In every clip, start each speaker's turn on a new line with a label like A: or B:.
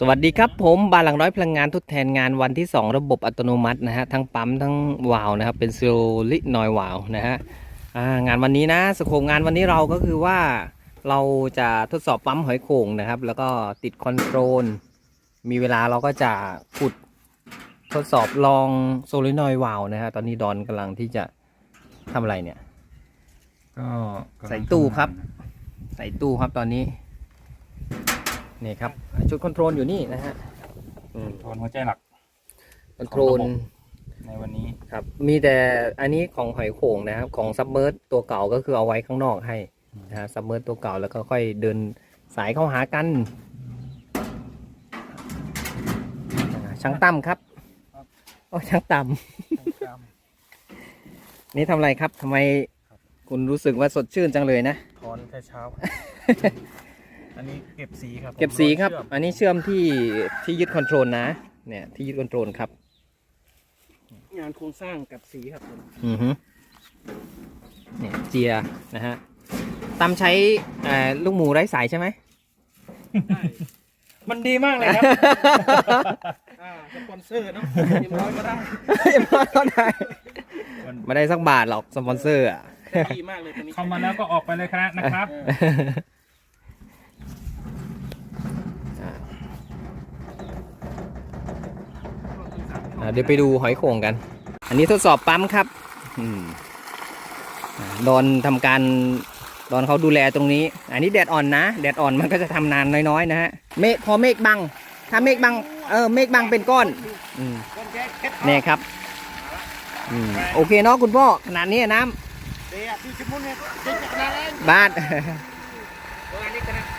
A: สวัสดีครับผมบานหลังร้อยพลังงานทดแทนงานวันที่ 2 ระบบอัตโนมัตินะฮะทั้งปั๊มทั้งวาล์วนะครับเป็นซิลินอยวาล์วนะฮะอ่างานวันนี้นะสโคปงานวันนี้เราก็คือว่าเราจะทดสอบปั๊มหอยโข่งนะครับ แล้วก็ติดคอนโทรล มีเวลาเราก็จะขุดทดสอบลองโซลินอยวาล์วนะฮะตอนนี้ดอนกำลังที่จะทำอะไรเนี่ย
B: ก็กำลัง
A: ใส่ตู้ครับ ใส่ตู้ครับตอนนี้ นี่ครับชุดคอนโทรลอยู่นี่นะฮะอืม
B: โทนหัวใจหลัก
A: คอนโทรล
B: ในวันนี้
A: ครับ มีแต่อันนี้ของหอยโข่งนะครับ ของซับเมอร์ตัวเก่าก็คือเอาไว้ข้างนอกให้นะฮะซับเมอร์ตัวเก่าแล้วก็ค่อยเดินสายเข้าหากันอ่าช่างตั้มครับโอ้ช่างตั้ม นี่ทำอะไรครับทำไมคุณรู้สึกว่าสดชื่นจังเลยนะ
B: ถอนแต่เช้า อันนี้เก็บสีครับ
A: เก็บสีครับ
B: ผม
A: อันนี้เชื่อมที่ที่ยึดคอนโทรลนะ เนี่ยที่ยึดคอนโทรลครับ
C: งานโครงสร้างกับสีครับผม
A: อือฮึเนี่ยเจียนะฮะตามใช้เอ่อลูกหมูไร้สายใช่ไหม
C: ได้มันดีมากเลยครับ อ่าสปอนเซอร์เนาะเอ็มร้อยก็ได้
A: ก็ได้
B: มัน
A: ไม่ได้สักบาทหรอกสปอนเซอร์อะ
C: แต่ดีมากเลยตัวนี้
B: เข้ามาแล้วก็ออกไปเลยครับนะครับ
C: เออ
A: เดี๋ยวไปดูหอยโข่งกัน อันนี้ทดสอบปั๊มครับอืมอ่าดอนทำการดอนเขาดูแลตรงนี้ อันนี้แดดอ่อนนะ แดดอ่อนมันก็จะทำนานน้อยๆนะฮะ เมฆพอเมฆบัง ถ้าเมฆบัง เออ เมฆบังเป็นก้อนอืม
C: ก้อนแก๊สแก๊ส
A: เนี่ยครับอืมโอเคเนาะคุณพ่อ ขนาดนี้น้
C: เดี๋ยวที่ชิมุนเนี่ยเจ๊จะขนาดนั้นำ
A: บ้าน
B: อัน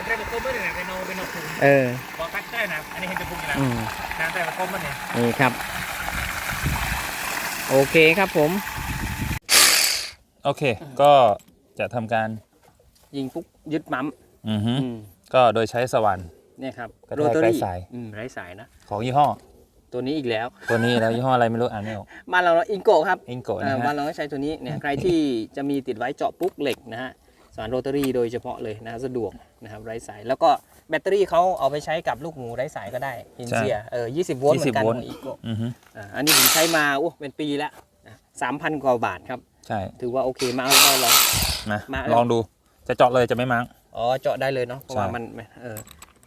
B: นี้คณะเรียกว่าต้มไม่ได้นะเป็นโนเป็นโนถุง
A: เออ
B: พอคัดได้นะอันนี้เห็นจะพุงนะ
A: อืม
B: น้ำแต่ละต้มมันเนี่ย
A: นี่ครับ โอเคครับผม
B: โอเค ก็จะทำการ
A: ยิงปุ๊บยึดปั๊ม
B: อือฮึ
A: อืม
B: ก็โดยใช้สว่าน
A: เนี่ยครับ
B: กระแทกไร้สาย
A: อืมไร้สายนะ
B: ของยี่ห้อ
A: ตัวนี้อีกแล้ว
B: ตัวนี้แล้วยี่ห้ออะไรไม่รู้อ่านไม่ออก
A: บ้านเราอิงโกครับ
B: อิงโกะ
A: เอ่
B: นะ
A: อบ้าน
B: ฮะ
A: เราก็ใช้ตัวนี้เนี่ยใครที่จะมีติดไว้เจาะปุ๊กเหล็กนะฮะ สารโรตารี่โดยเฉพาะเลยนะสะดวกนะครับไร้สาย แล้วก็แบตเตอรี่เขาเอาไปใช้กับลูกหมูไร้สายก็ได้ฮินเซียเออ20 โวลต์เหมือนกันของอีโก
B: อือฮึ
A: อ่าอันนี้ผมใช้มาโอ้เป็นปีแล้วสามพันกว่าบาทครับ
B: ใช่
A: ถือว่าโอเคมากแล้วก็ลอง
B: นะ
A: มาแล้ว
B: ลองดูจะเจาะเลยจะไม่มั้ง
A: อ๋อเจาะได้เลยเนาะเพราะว่า
B: ใช่
A: มันเออ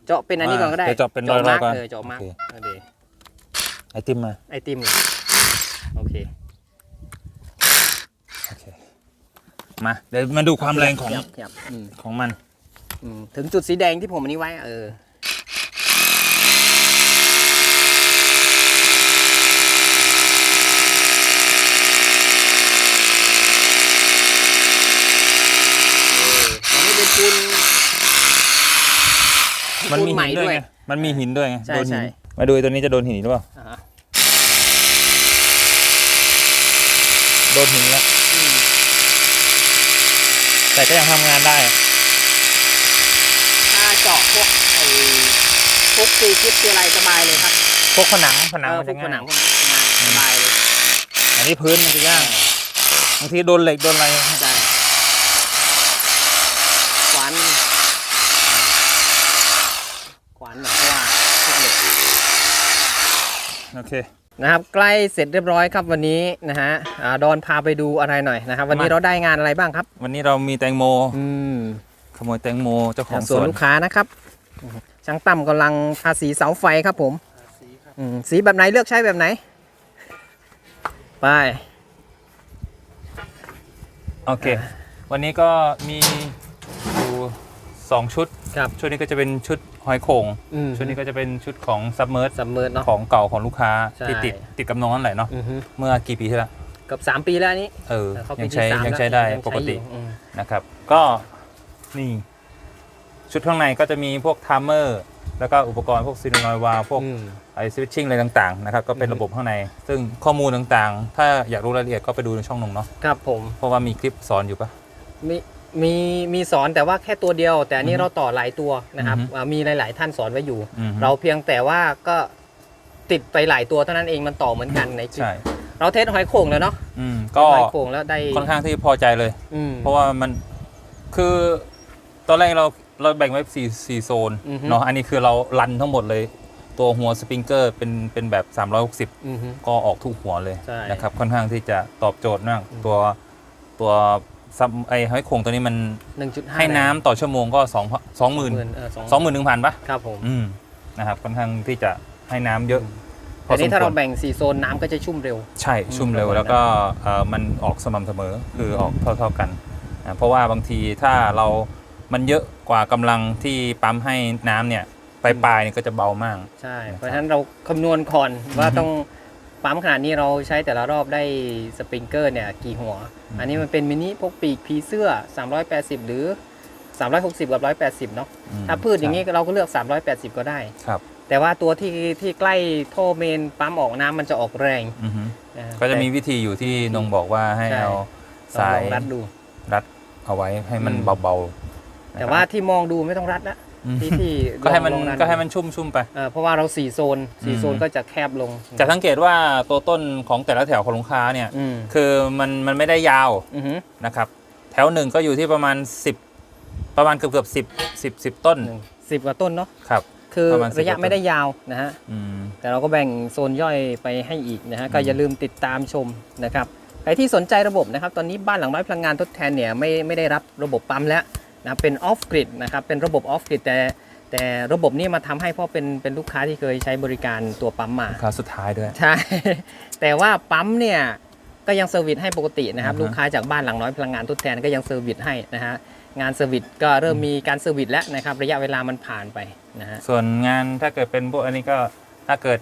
A: เจาะเป็นอันนี้ก่อนก็ได้
B: เดี๋ยวเจาะเป็นรอยๆ
A: มาร์
B: ก่อน
A: เออเจาะมาร์ก
B: โอเค
A: เออเดี๋ยว
B: ไอติมมา
A: ไอติมโอเค
B: โอเค มาเดี๋ยวมาดูความแรงของ
A: ขยับขยับอืม
B: ของมัน
A: อืมถึงจุดสีแดงที่ผมอันนี้ไว้อะเออ เอออันนี้เป็นปูน
B: มันมี
A: ปูให
B: หินด้วยไงมันมีหินด้วยไง
A: ใช่
B: โดนหิน
A: ใช่
B: มาดูตัวนี้จะโดนหินหรือเปล่า
A: อ่าฮะ
B: โดนหินแล้ว
A: อืม
B: แต่ก็ยังทำงานได้อะ
A: ถ้าเจาะพวกไอ้พวกซีคิดคืออะไรสบายเลยครับ
B: พวกผนังผนัง
A: เออ
B: มัน
A: พว
B: จะ
A: กผนั
B: ง่างย
A: พวกนี้ทำงานสบายเลย
B: อันนี้พื้นมันจะยากบางทีโดนเหล็กโดนอะไร
A: ใช่ขวานขวานหน่อยเพราะว่าพวกเหล็ก
B: โอเค
A: นะครับใกล้เสร็จเรียบร้อยครับวันนี้นะฮะอ่าดอนพาไปดูอะไรหน่อยนะครับ วันนี้
B: มา
A: เราได้งานอะไรบ้างครับ
B: วันนี้เรามีแตงโม
A: อืม
B: ขโมยแตงโมเจ้าของส
A: ส่วน
B: วน
A: ลูกค้านะครับ ช่างตั้มกำลังทาสีเสาไฟครับผม
C: สีครับ
A: อืมสีแบบไหนเลือกใช้แบบไหน ไป
B: โอเค วันนี้ก็มีอยู่สองชุด
A: ครับ
B: ชุดนี้ก็จะเป็นชุดหอยโข่ง
A: อืม
B: ชุดนี้ก็จะเป็นชุดของซับเมอร์
A: สัมเมอร์เนาะ
B: ของเก่าของลูกค้า
A: ใช่
B: ที่ติดติดกับน้องนั่นแหละเนาะ
A: อือฮึ
B: เมื่อกี่ปีที่แล้ว
A: เกับสามปีแล้วอันนี้
B: เออ
A: เข้าปี
B: ยัง
A: ที่
B: ใช้
A: สาม
B: ยัง
A: แล้ว
B: ใช้ได้
A: ยัง
B: ปกติ
A: อยู่อืม
B: นะครับก็นี่ชุดข้างในก็จะมีพวกไทม์เมอร์แล้วก็อุปกรณ์พวกซีโนนอยวาลพวก
A: อืม
B: ไอสวิตชิ่งอะไรต่างๆนะครับก็เป็น
A: อือฮึ
B: ระบบข้างใน ซึ่งข้อมูลต่างๆ ถ้าอยากรู้รายละเอียดก็ไปดูในช่องนงเนาะ
A: ครับผม
B: เพราะว่ามีคลิปสอนอยู่ปะ
A: มี มีมีสอนแต่ว่าแค่ตัวเดียว แต่อันนี้
B: อือฮึ
A: เราต่อหลายตัวนะครับ
B: อือฮึ
A: อ่ามีหลาย ๆ ท่านสอนไว้อยู่
B: อืม
A: เราเพียงแต่ว่าก็ติดไปหลายตัวเท่านั้นเองมันต่อเหมือนกันในคลิป
B: ใช่
A: เราเทสหอยโข่งแล้วเนาะ
B: อืม
A: เท
B: ก็
A: สหอยโข่งแล้วได้
B: ค่อนข้างที่พอใจเลย
A: อืม
B: เพราะว่ามันคือตอนแรกเราเราแบ่งไว้สี่สี่โซน
A: อือฮึ
B: เนาะอันนี้คือเรารันทั้งหมดเลย ตัวหัวสปริงเกอร์เป็นเป็นแบบ 360
A: อือฮึ
B: ก็ออกทุกหัวเลย
A: ใช่
B: นะครับค่อนข้างที่จะตอบโจทย์มาก
A: อืม
B: ตัวตัว ซับไอ้ห้อยโครงตัวนี้มัน
A: หนึ่งจุดห้า
B: ให้น้ำต่อชั่วโมงก็สองสองหมื่น
A: เออสอง
B: สองหมื่นหนึ่งพันปะ
A: ครับผม
B: อืมนะครับค่อนข้างที่จะให้น้ำเยอะพอ
A: แต่
B: ส
A: นี่
B: ม
A: ถ้า
B: คว
A: เรา
B: ร
A: แบ่งสี่โซนน้ำก็จะชุ่มเร็ว
B: ใช่ชุ่มเร็ว
A: ประมาณ
B: แล้วก็เอ่อมันออกสม่ำเสมอคือออกเท่าๆกันนะเพราะว่าบางทีถ้าเรามันเยอะกว่ากำลังที่ปั๊มให้น้ำเนี่ยปลายๆเนี่ยก็จะเบามาก
A: ใช่
B: นะครับ
A: เพราะฉะนั้นเราคำนวณก่อนว่าต้อง ปั๊มขนาดนี้เราใช้แต่ละรอบได้สปริงเกอร์เนี่ยกี่หัว
B: อืม
A: อันนี้มันเป็นมินิพกปีกผีเสื้อ 380 หรือ 360 กับ 180 เนาะ
B: อืม
A: ถ้าพืชอย่างนี้เราก็เลือก 380 ก็ได้
B: ครับ
A: แต่ว่าตัวที่ที่ใกล้โทเมนปั๊มออกน้ำมันจะออกแรง
B: อือฮึ
A: นฮ
B: ก็จะมีวิธีอยู่ที่นงบอกว่าให้
A: ใช่
B: เอา
A: ลอง
B: สาย
A: ลองรัดดู
B: รัดเอาไว้ให้มัน
A: อืม
B: เบาๆ
A: แต่ว่าที่มองดูไม่ต้องรัดละ
B: อืม
A: ที่ที่
B: ก็ให้มัน
A: ลองรัด
B: ก็ให้มันชุ่มชุ่มๆไป
A: เออเพราะว่าเราสี่โซนสี่โซน
B: อืม
A: ก็จะแคบลง
B: จะสังเกตว่าตัวต้นของแต่ละแถวของลูกค้าเนี่ย
A: อืม
B: คือมันมันไม่ได้ยาว
A: อือฮึ
B: นะครับ แถวหนึ่งก็อยู่ที่ประมาณ 10 ประมาณเกือบเกือบสิบสิบสิบต้น
A: หนึ่งสิบกว่าต้นเนาะ
B: ครับ
A: คือ
B: ประมาณ10
A: ระยะ
B: กว่าต้น
A: ไม่ได้ยาวนะฮะ
B: อืม
A: แต่เราก็แบ่งโซนย่อยไปให้อีกนะฮะก็
B: อืม
A: อย่าลืมติดตามชมนะครับใครที่สนใจระบบนะครับ ตอนนี้บ้านหลังไม้พลังงานทดแทนเนี่ยไม่ไม่ได้รับระบบปั๊มแล้ว นะเป็นออฟกริดนะครับเป็นระบบออฟกริดแต่แต่ระบบนี้มาทำให้เพราะเป็นเป็นลูกค้าที่เคยใช้บริการตัวปั๊มมา
B: คราวสุดท้ายด้วย
A: ใช่ แต่ว่าปั๊มเนี่ยก็ยังเซอร์วิสให้ปกตินะครับ
B: อือฮะ
A: ลูกค้าจากบ้านหลังน้อยพลังงานทดแทนก็ยังเซอร์วิสให้นะฮะงานเซอร์วิสก็เริ่มมีการเซอร์วิสแล้วนะครับ ระยะเวลามันผ่านไปนะฮะ
B: ส่วนงานถ้าเกิดเป็นพวกอันนี้ก็ถ้าเกิด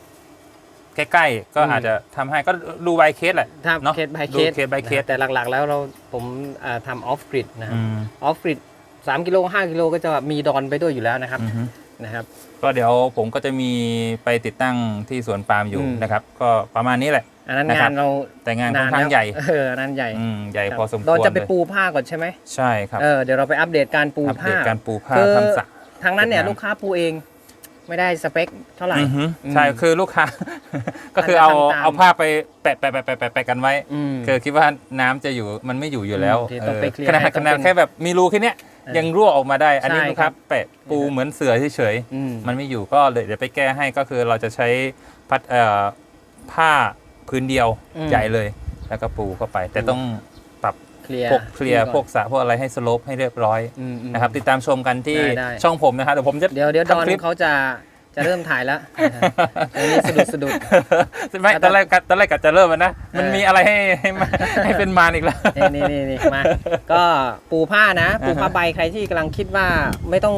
B: ใกล้ๆก็
A: อืม
B: อาจจะทำให้ก็ดูใบเคสแหละ
A: ถ้า
B: เนอะ
A: เคส by
B: ดู
A: เคส
B: case by case
A: แต่หลักๆ แล้วเราผมอ่าทำออฟกริดนะอ
B: อืม
A: อฟกริด สามกิโลห้ากิโลก็จะมีดอนไปด้วยอยู่แล้วนะครับ
B: อือฮึ
A: นะครับ
B: ก็เดี๋ยวผมก็จะมีไปติดตั้งที่สวนปาล์มอยู่
A: อืม
B: นะครับ ก็ประมาณนี้แหละ
A: อันนั้น
B: นะครั
A: งา
B: บ
A: นเรา
B: แต่งานค่อนข้าง
A: แล้ว
B: ใหญ่
A: เอออันนั้นใหญ่
B: อืมใหญ่
A: ครับ
B: พอสมควร
A: เราจะไป
B: ลย
A: ปูผ้าก่อนใช่ไหม
B: ใช่ครับ
A: เออเดี๋ยวเราไปอัปเดตการปู
B: อัปเด
A: ผ้า
B: ตการปูผ้า
A: คือ
B: ทำสระ
A: ทางนั้นเนี่ย
B: เก็บน้ำ
A: ลูกค้าปูเองไม่ได้สเปคเท่าไหร่
B: อือฮึ
A: อืม
B: ใช่คือลูกค้า ก็คือเอา
A: อาจจะทำตาม
B: เอาผ้าไปแปะแปะแปะแปะแปะแปะกันไว้
A: อืม
B: คือคิดว่าน้ำจะอยู่มันไม่อยู่อยู่แล้ว
A: อืมที่ต้องไปเคลียร์
B: ขนาด
A: ให้
B: ข
A: ต้อง
B: นาด
A: เป็น
B: แค่แบบมีรูแค่เนี้ย
A: เออ
B: ยังรั่วออกมาได้ อันนี้
A: ใช่
B: ลูกค้า
A: ครับ
B: แปะปูเหมือนเสือเฉย
A: อืม
B: ๆมันไม่อยู่ก็เลยเดี๋ยวไปแก้ให้ก็คือเราจะใช้พัดเอ่อผ้าพื้นเดียว
A: อืม
B: ใหญ่เลย แล้วก็ปูเข้าไป แต่ต้องปรับ
A: เคลียร์
B: พวกเคลียร์
A: ก่อน
B: พวกสระพวกอะไรให้สโลปให้เรียบร้อย
A: อืมอืม
B: นะครับติดตามชมกันที่
A: ได้ได้
B: ช่องผมนะครับเดี๋ยวผมจะ
A: เดี๋ยวเดี๋ยวดอน
B: ทำคลิป
A: เขาจะ จะเริ่มถ่ายแล้วนะฮะเดี๋ยวนี้สะดุดสะดุด
B: ไม่
A: อะ
B: ตอนแรกกะตอนแรกกะจะเริ่มมันนะ มัน
A: เออ
B: มีอะไรให้ให้มาให้เป็นมารอีกแล้ว
A: นี่นี่นี่นี่มา ก็ปูผ้านะ ปูผ้า
B: อ่าฮะ
A: ใบใครที่กำลังคิดว่าไม่ต้อง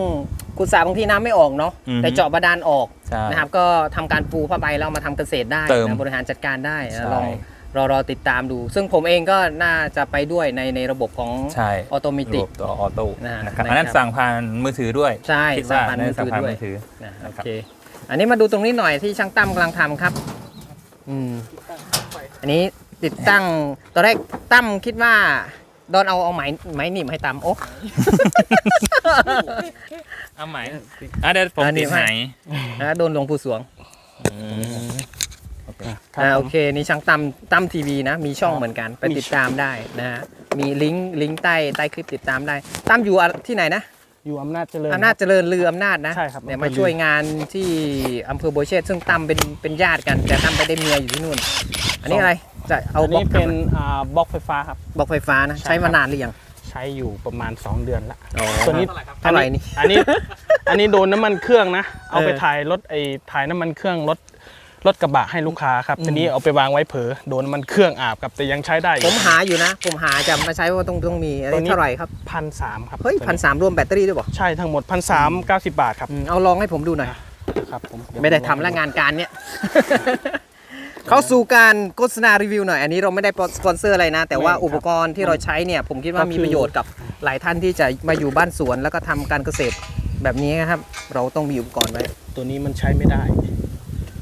A: กุศาบางที่น้ำไม่ออกเนาะ
B: อือฮึ
A: แต่เจาะบาดาลออก
B: ใช่
A: นะครับ ก็ทำการปูผ้าใบแล้วเอามาทำเกษตรได้
B: เติม
A: นะบริหารจัดการได้นะ
B: ใช่
A: ลอง รอรอติดตามดู ซึ่งผมเองก็น่าจะไปด้วยในในระบบของ
B: ใช่
A: ออโตเม
B: ระ
A: ติ
B: บ
A: ก
B: บตัวออโต้
A: นะฮะ
B: นะครับ
A: นะครับ
B: อันนั้นสั่งผ่านมือถือด้วย
A: ใช่
B: คิด
A: สั่ง
B: ว่า
A: ผ่าน
B: น่า
A: มือ
B: จะสั่
A: ถื
B: ง
A: อ
B: ผ่าน
A: ด้วย
B: มือถือ
A: นะ
B: นะ
A: โอ
B: ครับ
A: เคอันนี้มาดูตรงนี้หน่อยที่ช่างตั้มกำลังทำครับอืมอันนี้ติดตั้งตอนแรกตั้มคิดว่าดอนเอาเอาไหมไหมหนีบให้ตั้มโอ้
B: เอาไหมอะเดี๋ยวผม
A: อันนี้
B: ติดไหน
A: นะโดนหลวงปู่สวง
C: ครับ
A: อ่า
C: ผ
A: โอ
C: ม
A: เคนี่ช่างตั้มตั้มทีวีนะ มีช่องเหมือนกันไป
C: มี
A: ติดตามได้นะฮะมีลิงก์ลิงก์ใต้ใต้คลิปติดตามได้ตั้มอยู่อะที่ไหนนะ
C: อยู่อำนาจเจริญ
A: อำนาจเจริญเรืออำนาจนะ
C: ใช่ครับ
A: เนี่ย
C: อำเภอ
A: มาช่วยงานที่อำเภอโบวเชษฐ์ซึ่งตั้มเป็นเป็นญาติกัน แต่ตั้มไปได้เมียอยู่ที่นู่น อันนี้อะไรจะเอา
C: อัน
A: บล็อ
C: นี้
A: ก
C: เป็นอ่าบล็อกไฟฟ้าครับ
A: บล็อกไฟฟ้านะ
C: ใช่
A: ใช้มา
C: ครับ
A: นานหรือยัง
C: ใช้อยู่ประมาณ 2 เดือนละ
A: อ๋อ
C: ตัวนี้
A: เท่าไหร่นี่
C: อันนี้อันนี้โดนน้ำมันเครื่องนะ เอาไป
A: เออ
C: ถ่ายรถไอ้ถ่ายน้ำมันเครื่องรถ รถกระบะให้ลูกค้าครับ
A: อืม
C: ทีนี้เอาไปวางไว้เผลอโดนน้ำมันเครื่องอาบครับแต่ยังใช้ได้อ
A: ผ
C: ยู่
A: มหาอยู่นะ ผมหาจะมาใช้ว่าต้องต้องมีอัน
C: ตัว
A: นี้
C: นี้
A: เท่าไหร่ครับ
C: พันสามครับ
A: เฮ้ย
C: ตัว
A: พันสามรวมแบตเตอรี่ด้วยบอก
C: ใช่ทั้งหมดพันสามเก้าสิบบาทครับ
A: เอาลองให้ผมดูหน่อย
C: ครับผมเยว
A: ไม่ได้ทำแล้วงานการเนี้ยเข้าสู่การโฆษณารีวิวหน่อย อันนี้เราไม่ได้สปอนเซอร์อะไรนะ แต่ว่าอุปกรณ์ที่เราใช้เนี่ย ผมคิดว่ามีประโยชน์กับหลายท่านที่จะมาอยู่บ้านสวนแล้วก็ทำการเกษตรแบบนี้ครับ เราต้องมีอุปกรณ์ไว้
C: ตัวนี้มันใช้ไม่ได้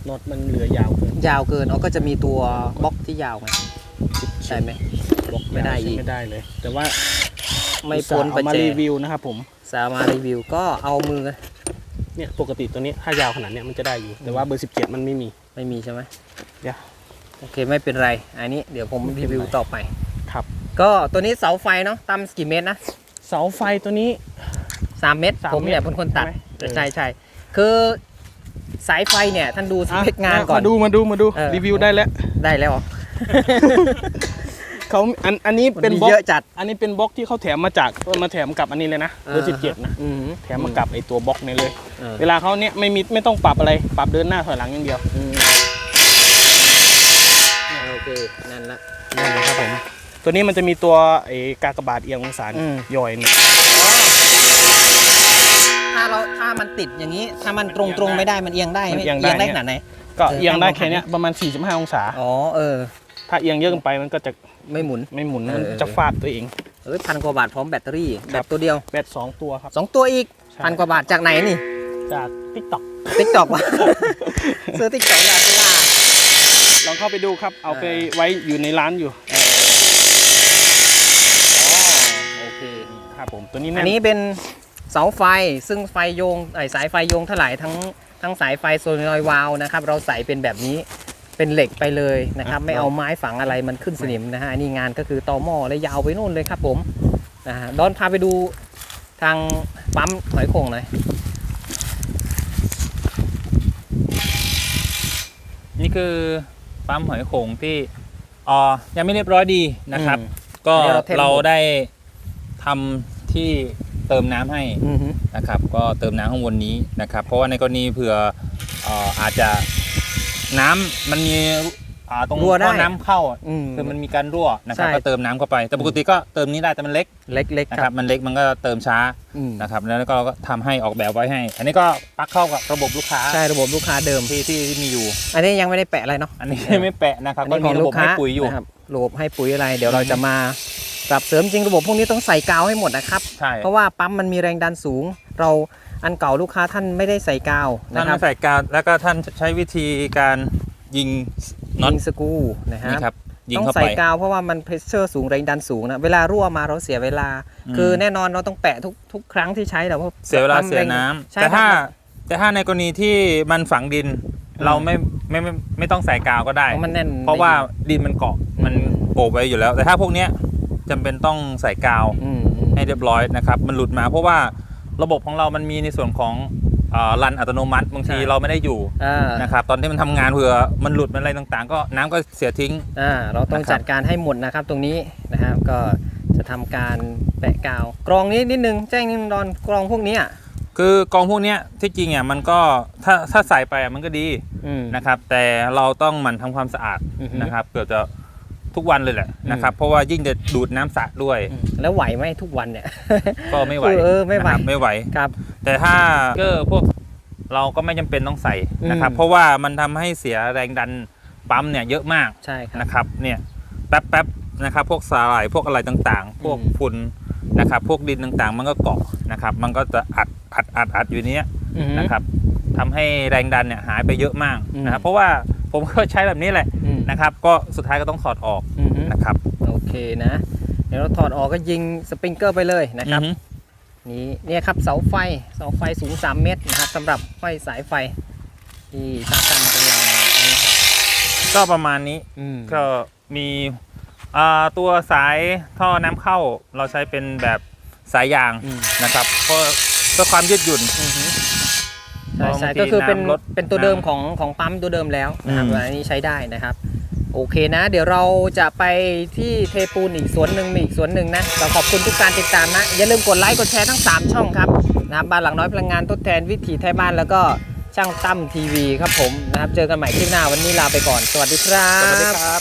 C: น็อตมันเหลือยาวเกิน
A: ยาวเกินเอาก็จะมีตัวบล็อกที่ยาวไงใช่ไหม
C: บล็อก
A: ไม่ได้อีก
C: ใช้ไม่ได้เลย แต่ว่า
A: ไม่พ้น
C: อุต
A: ประ
C: ส่าห์เอามา
A: แจ
C: รีวิวนะครับผม
A: สามารถรีวิวก็เอามือ
C: เนี่ยปกติตัวนี้ถ้ายาวขนาดเนี้ยมันจะได้อยู่ แต่ว่าเบอร์ 17 มันไม่มี
A: ไม่มีใช่ไหม
C: เดี๋ยว
A: โอเคไม่เป็นไร อันนี้เดี๋ยวผมรีวิวต่อไป
C: ครับ
A: ก็ตัวนี้เสาไฟเนาะตั้มกี่เมตรนะ
C: เสาไฟตัวนี้
A: สามเมตร
C: สาม
A: ผมเนี่ย
C: เมตร
A: เป็นคนตัด
C: ใช่ไหม
A: ใช่ใช่คือ สายไฟเนี่ยท่านดูส
C: อะ
A: เปคงานก่อน
C: มาดูมาดูมาดู
A: เออ
C: รีวิวได้แล้ว
A: ได้แล้วเหรอ
C: เขาอันอันนี้
A: มัน
C: เป็น
A: มี
C: บล็อก
A: เยอะจัด
C: อันนี้เป็นบล็อกที่เขาแถมมาจากมาแถมกับอันนี้เลยนะเบอร์สิบเจ็ดนะ
A: อืม
C: แถมมากับไอตัวบล็อกนี้เลย
A: เออ
C: เวลาเขาเนี่ยไม่มีไม่ต้องปรับอะไรปรับเดินหน้าถอยหลังอย่างเดียว
A: อืมโอเคนั่นละ
C: นั่นนะครับผม ตัวนี้มันจะมีตัวไอกากบาทเอียงองศา
A: อืม
C: ย่อยเนี่ย
A: ถ้าเราถ้ามันติดอย่างนี้ ถ้ามันตรงตรงๆไม่ได้มันเอียงได้ไหมเอียงได้ ขนาดไหน
C: ก็
A: เออ
C: เอียงได้
A: ตั้ง
C: แค่เนี้ยประมาณ 45 องศา
A: อ๋อเออ
C: ถ้าเอียงเยอะเกินไปมันก็จะ
A: ไม่หมุน
C: ไม่หมุน
A: เออ
C: มันจะฟาดตัวเอง
A: เอ้ยพันกว่าบาทพร้อมแบตเตอรี่
C: ค
A: แบ
C: รับ
A: บตัวเดียว
C: แบตสองตัวครับ
A: สองตัวอีก
C: ใช่
A: พันกว่าบาทจากไหนนี่
C: จากทิกตอก
A: ติ๊กตอกวะซื้อติ๊กตอกยาสลา
C: ลองเข้าไปดูครับ เอาไปไว้อยู่ในร้านอยู่
A: โอเค
C: ครับผมตัวนี้
A: อั
C: แน่
A: น
C: น
A: นี้เป็น เสาไฟซึ่งไฟโยงไอสายไฟโยงถลายทั้งทั้งสายไฟโซลินอยด์วาล์วนะครับ เราใส่เป็นแบบนี้เป็นเหล็กไปเลยนะครับ ไม่เอาไม้ฝังอะไรมันขึ้นสนิมนะฮะอันนี่งานก็คือตอหม้อและยาวไปนู่นเลยครับผมนะฮะดอนพาไปดูทางปั๊มหอยโข่งหน่อย
B: นี่คือปั๊มหอยโขงที่อ๋อยังไม่เรียบร้อยดีนะครับ ก็
A: อันนี้เราเทสระบบ
B: เราได้ทำที่ เติมน้ำให้
A: อือฮึ
B: นะครับ ก็เติมน้ำข้างบนนี้นะครับ เพราะว่าในกรณีเผื่อเอ่ออาจจะน้ำมันมีอ่าตรง
A: รั่วได้
B: ท่อน้ำเข้า
A: อืม
B: คือมันมีการรั่วนะครับ
A: ใช่
B: ก็เติมน้ำเข้าไป แต่ปกติก็เติมนี้ได้แต่มันเล็ก
A: เล็กๆ
B: นะ
A: ค
B: ค
A: รั
B: รับบมันเล็กมันก็เติมช้า
A: อืม
B: นะครับ แล้วก็ทำให้ออกแบบไว้ให้ อันนี้ก็ปลักเข้ากับระบบลูกค้า
A: ใช่ระบบลูกค้าเดิม
B: ที่ที่ที่มีอยู่
A: อันนี้ยังไม่ได้แปะอะไรเนาะ
B: อันนี้ไม่แปะนะครับ
A: อัน
B: ก็
A: นี้ข
B: มี
A: อง
B: ระ
A: ลู
B: บบ
A: กค้า
B: ให้ปุ๋ยอยู่
A: นะครับระบบให้ปุ๋ยอะไร เดี๋ยวเราจะมา ปรับเสริมจริงระบบพวกนี้ต้องใส่กาวให้หมดนะครับ
B: ใช่
A: เพราะว่าปั๊มมันมีแรงดันสูง เราอันเก่าลูกค้าท่านไม่ได้ใส่กาว
B: ท่า
A: นะ
B: น
A: ครั
B: มา
A: บ
B: ใส่กาวแล้วก็ท่านใช้วิธีการยิงน็อต
A: ยิงสกรูนะค
B: นี่
A: รับ
B: ครับ ยิง
A: ต้อง
B: เข้า
A: ใส่
B: ไป
A: กาวเพราะว่ามันเพรสเชอร์สูงแรงดันสูงนะเวลารั่วมาเราเสียเวลา
B: อืม
A: คือแน่นอนเราต้องแปะทุกทุกครั้งที่ใช้แต่ว่า
B: เสียเวลา
A: ปั๊ม
B: เสีย
A: แรง
B: น้ำ
A: ใช่
B: แต่
A: ค
B: ถ้า
A: รับ
B: แต่ถ้าในกรณีที่มันฝังดินเราไม่ไม่ไม่ไม่ต้องใส่กาวก็ได้
A: เพราะมันแน่น
B: เพราะว่าดินมันเกาะมันโอบไว้อยู่แล้ว แต่ถ้าพวกเนี้ย จำเป็นต้องใส่กาว
A: อืมอืม
B: ให้เรียบร้อยนะครับ มันหลุดมาเพราะว่าระบบของเรามันมีในส่วนของอ่ารันอัตโนมัติบางทีเราไม่ได้อยู่
A: อ่า
B: นะครับตอนที่มันทำงานเผื่อมันหลุดมันอะไรต่างๆ ก็น้ำก็เสียทิ้ง
A: อ่าเราต้อง
B: นะครับ
A: จัดการให้หมดนะครับตรงนี้นะครับก็จะทำการแปะกาว กรองนี้นิดนึงแจ้งนิดนึงดอนกรองพวกเนี้ย
B: คือกองพวกเนี้ยที่จริงอะมันก็ถ้าถ้าใส่ไปอะมันก็ดี
A: อืม
B: นะครับ แต่เราต้องหมั่นทำความสะอาด
A: อือฮึ
B: นะครับเกือบจะ ทุกวันเลยแหละนะครับ เพราะว่ายิ่งจะดูดน้ำสระด้วย
A: อืมแล้วไหวไหมทุกวันเนี่ย
B: ก็ไม่ไหว
A: เออไม่ไหว
B: นะครับไม่ไหว
A: ครับ
B: แต่ถ้าเกอร์พวกเราก็ไม่จำเป็นต้องใส่นะครับ
A: อืม
B: เพราะว่ามันทำให้เสียแรงดันปั๊มเนี่ยเยอะมาก
A: ใช่ครับ
B: นะครับ เนี่ยแป๊บแป๊บๆนะครับ พวกสาหร่ายพวกอะไรต่างๆ พวก
A: อืม
B: ฝุ่นนะครับ พวกดินต่างๆ มันก็เกาะนะครับ มันก็จะอัดอัดอัดอัดอยู่เนี้ย
A: อือฮึ
B: นะครับทำให้แรงดันเนี่ยหายไปเยอะมาก
A: อืม
B: นะครับ เพราะว่าผมก็ใช้แบบนี้แหละ
A: อืม
B: นะครับ ก็สุดท้ายก็ต้องถอดออก
A: อือฮึ
B: นะครับ
A: โอเคนะ เดี๋ยวเราถอดออกก็ยิงสปริงเกอร์ไปเลยนะครับ
B: อือฮึ
A: นี่เนี่ยครับเสาไฟเสาไฟสูง 3 เมตรนะครับสำหรับห้อยสายไฟ ที่ช่างตั้งของเราอันนี้ครับ
B: ก็ประมาณนี้
A: อืม
B: ก็มีอ่าตัวสายท่อน้ำเข้าเราใช้เป็นแบบสายยาง
A: อืม
B: นะครับเพราะเพื่อความยืดหยุ่น
A: อือฮึ
B: เพ
A: ใช่
B: ราะ
A: ใช่
B: บางที
A: ก็คือเป็น
B: น้ำลด
A: เป็นตัวเดิม
B: น้ำ
A: ของของปั๊มตัวเดิมแล้วนะครับ
B: อืม
A: อันนี้ใช้ได้นะครับ โอเคนะ เดี๋ยวเราจะไปที่เทปูนอีกสวนหนึ่งมีอีกสวนหนึ่งนะเราขอบคุณทุกการติดตามนะ อย่าลืมกดไลค์กดแชร์ทั้ง 3 ช่องครับนะครับบ้านหลังน้อยพลังงานทดแทนวิถีไทยบ้านแล้วก็ช่างตั้มทีวีครับผมนะครับ เจอกันใหม่คลิปหน้าวันนี้ลาไปก่อน สวัสดีครับ
B: สวัสดีครับ